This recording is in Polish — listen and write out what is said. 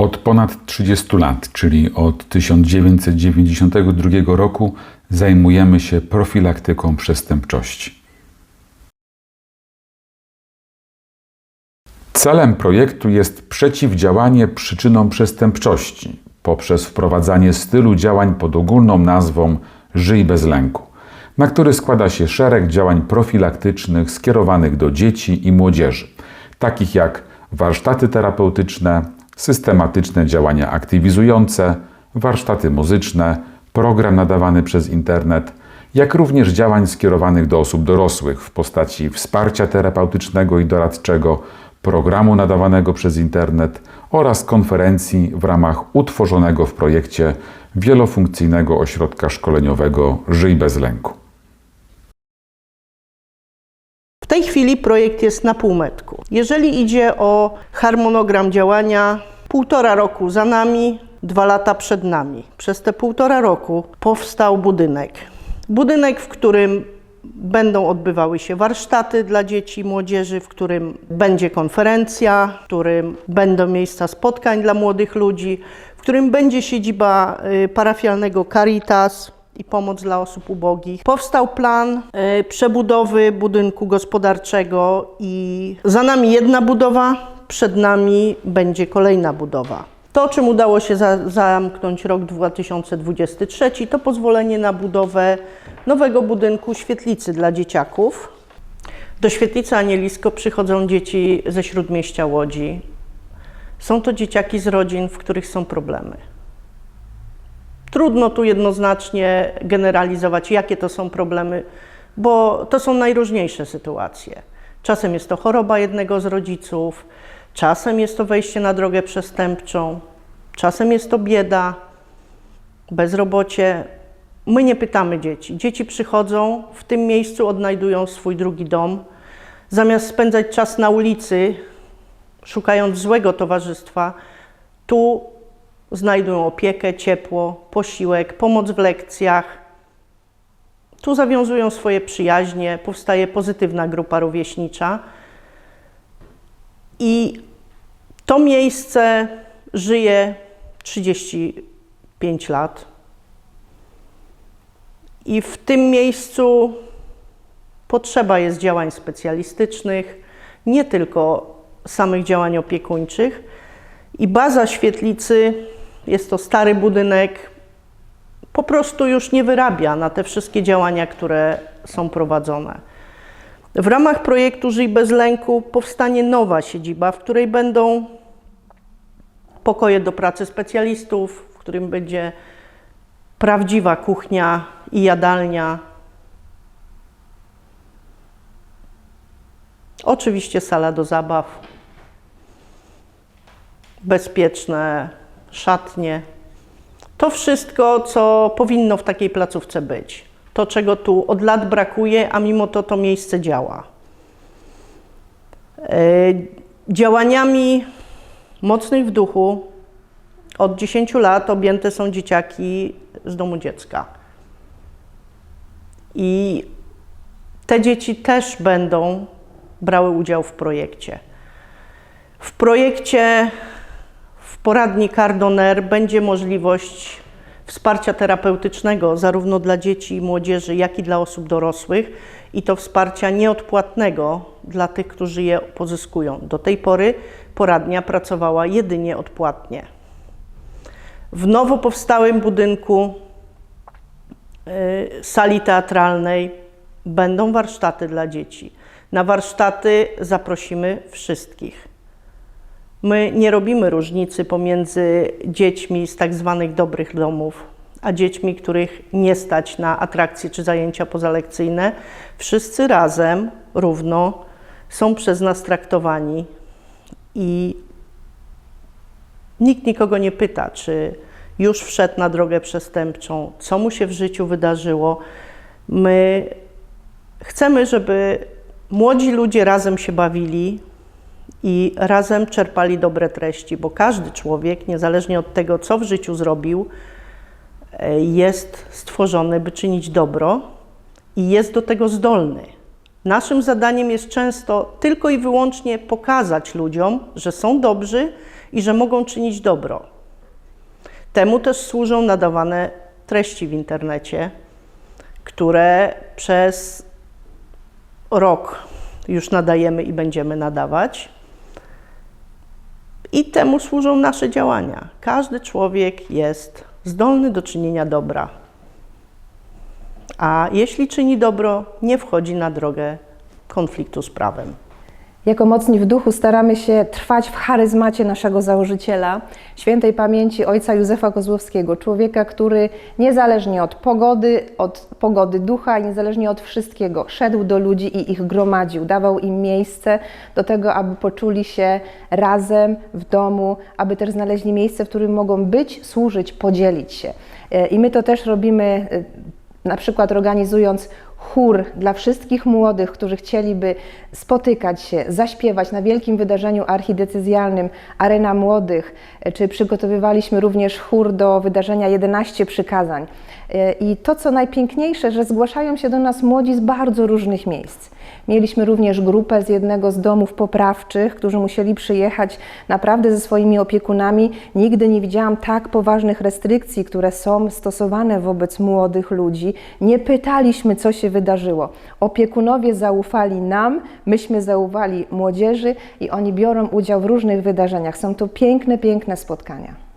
Od ponad 30 lat, czyli od 1992 roku, zajmujemy się profilaktyką przestępczości. Celem projektu jest przeciwdziałanie przyczynom przestępczości poprzez wprowadzanie stylu działań pod ogólną nazwą Żyj bez lęku, na który składa się szereg działań profilaktycznych skierowanych do dzieci i młodzieży, takich jak warsztaty terapeutyczne, systematyczne działania aktywizujące, warsztaty muzyczne, program nadawany przez internet, jak również działań skierowanych do osób dorosłych w postaci wsparcia terapeutycznego i doradczego, programu nadawanego przez internet oraz konferencji w ramach utworzonego w projekcie wielofunkcyjnego ośrodka szkoleniowego Żyj bez lęku. W tej chwili projekt jest na półmetku. Jeżeli idzie o harmonogram działania, półtora roku za nami, dwa lata przed nami. Przez te półtora roku powstał budynek. Budynek, w którym będą odbywały się warsztaty dla dzieci i młodzieży, w którym będzie konferencja, w którym będą miejsca spotkań dla młodych ludzi, w którym będzie siedziba y, parafialnego Caritas, i pomoc dla osób ubogich. Powstał plan y, przebudowy budynku gospodarczego i za nami jedna budowa, przed nami będzie kolejna budowa. To, czym udało się za, zamknąć rok 2023, to pozwolenie na budowę nowego budynku świetlicy dla dzieciaków. Do świetlicy Anielisko przychodzą dzieci ze śródmieścia Łodzi. Są to dzieciaki z rodzin, w których są problemy. Trudno tu jednoznacznie generalizować, jakie to są problemy, bo to są najróżniejsze sytuacje. Czasem jest to choroba jednego z rodziców, czasem jest to wejście na drogę przestępczą, czasem jest to bieda, bezrobocie. My nie pytamy dzieci. Dzieci przychodzą, w tym miejscu odnajdują swój drugi dom. Zamiast spędzać czas na ulicy, szukając złego towarzystwa, tu znajdują opiekę, ciepło, posiłek, pomoc w lekcjach. Tu zawiązują swoje przyjaźnie, powstaje pozytywna grupa rówieśnicza. I to miejsce żyje 35 lat. I w tym miejscu potrzeba jest działań specjalistycznych, nie tylko samych działań opiekuńczych. I baza świetlicy jest to stary budynek, po prostu już nie wyrabia na te wszystkie działania, które są prowadzone. W ramach projektu Żyj bez lęku powstanie nowa siedziba, w której będą pokoje do pracy specjalistów, w którym będzie prawdziwa kuchnia i jadalnia. Oczywiście sala do zabaw, bezpieczne szatnie. To wszystko, co powinno w takiej placówce być. To, czego tu od lat brakuje, a mimo to to miejsce działa. E, działaniami mocnych w duchu od 10 lat objęte są dzieciaki z domu dziecka. I te dzieci też będą brały udział w projekcie. W projekcie w poradni Cardoner będzie możliwość wsparcia terapeutycznego zarówno dla dzieci i młodzieży, jak i dla osób dorosłych i to wsparcia nieodpłatnego dla tych, którzy je pozyskują. Do tej pory poradnia pracowała jedynie odpłatnie. W nowo powstałym budynku y, sali teatralnej będą warsztaty dla dzieci. Na warsztaty zaprosimy wszystkich. My nie robimy różnicy pomiędzy dziećmi z tak zwanych dobrych domów, a dziećmi, których nie stać na atrakcje czy zajęcia pozalekcyjne. Wszyscy razem równo są przez nas traktowani i nikt nikogo nie pyta, czy już wszedł na drogę przestępczą, co mu się w życiu wydarzyło. My chcemy, żeby młodzi ludzie razem się bawili, i razem czerpali dobre treści, bo każdy człowiek, niezależnie od tego, co w życiu zrobił, e, jest stworzony, by czynić dobro i jest do tego zdolny. Naszym zadaniem jest często tylko i wyłącznie pokazać ludziom, że są dobrzy i że mogą czynić dobro. Temu też służą nadawane treści w internecie, które przez rok już nadajemy i będziemy nadawać. I temu służą nasze działania. Każdy człowiek jest zdolny do czynienia dobra. A jeśli czyni dobro, nie wchodzi na drogę konfliktu z prawem. Jako mocni w duchu staramy się trwać w charyzmacie naszego założyciela, świętej pamięci ojca Józefa Kozłowskiego, człowieka, który niezależnie od pogody, od pogody ducha niezależnie od wszystkiego, szedł do ludzi i ich gromadził, dawał im miejsce do tego, aby poczuli się razem w domu, aby też znaleźli miejsce, w którym mogą być, służyć, podzielić się. E, I my to też robimy e, na przykład organizując chór dla wszystkich młodych, którzy chcieliby spotykać się, zaśpiewać na wielkim wydarzeniu archidecyzjalnym Arena Młodych, czy przygotowywaliśmy również chór do wydarzenia 11 przykazań. E, I to, co najpiękniejsze, że zgłaszają się do nas młodzi z bardzo różnych miejsc. Mieliśmy również grupę z jednego z domów poprawczych, którzy musieli przyjechać naprawdę ze swoimi opiekunami. Nigdy nie widziałam tak poważnych restrykcji, które są stosowane wobec młodych ludzi. Nie pytaliśmy, co wydarzyło. Opiekunowie zaufali nam, myśmy zaufali młodzieży i oni biorą udział w różnych wydarzeniach. Są to piękne, piękne spotkania.